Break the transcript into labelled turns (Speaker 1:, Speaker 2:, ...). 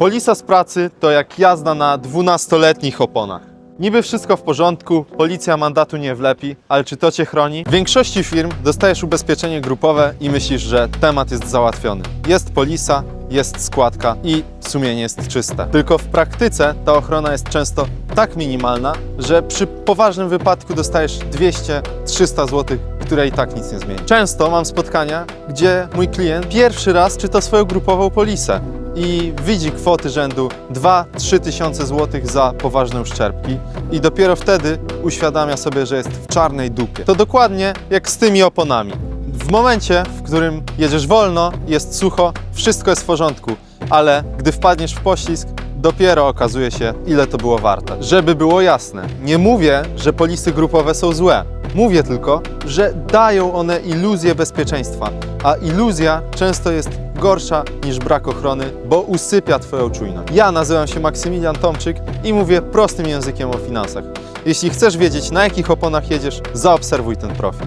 Speaker 1: Polisa z pracy to jak jazda na 12-letnich oponach. Niby wszystko w porządku, policja mandatu nie wlepi, ale czy to cię chroni? W większości firm dostajesz ubezpieczenie grupowe i myślisz, że temat jest załatwiony. Jest polisa, jest składka i sumienie jest czyste. Tylko w praktyce ta ochrona jest często tak minimalna, że przy poważnym wypadku dostajesz 200-300 zł, które i tak nic nie zmieni. Często mam spotkania, gdzie mój klient pierwszy raz czyta swoją grupową polisę i widzi kwoty rzędu 2-3 tysiące złotych za poważne uszczerbki i dopiero wtedy uświadamia sobie, że jest w czarnej dupie. To dokładnie jak z tymi oponami. W momencie, w którym jedziesz wolno, jest sucho, wszystko jest w porządku, ale gdy wpadniesz w poślizg, dopiero okazuje się, ile to było warte. Żeby było jasne, nie mówię, że polisy grupowe są złe. Mówię tylko, że dają one iluzję bezpieczeństwa, a iluzja często jest gorsza niż brak ochrony, bo usypia Twoją czujność. Ja nazywam się Maksymilian Tomczyk i mówię prostym językiem o finansach. Jeśli chcesz wiedzieć, na jakich oponach jedziesz, zaobserwuj ten profil.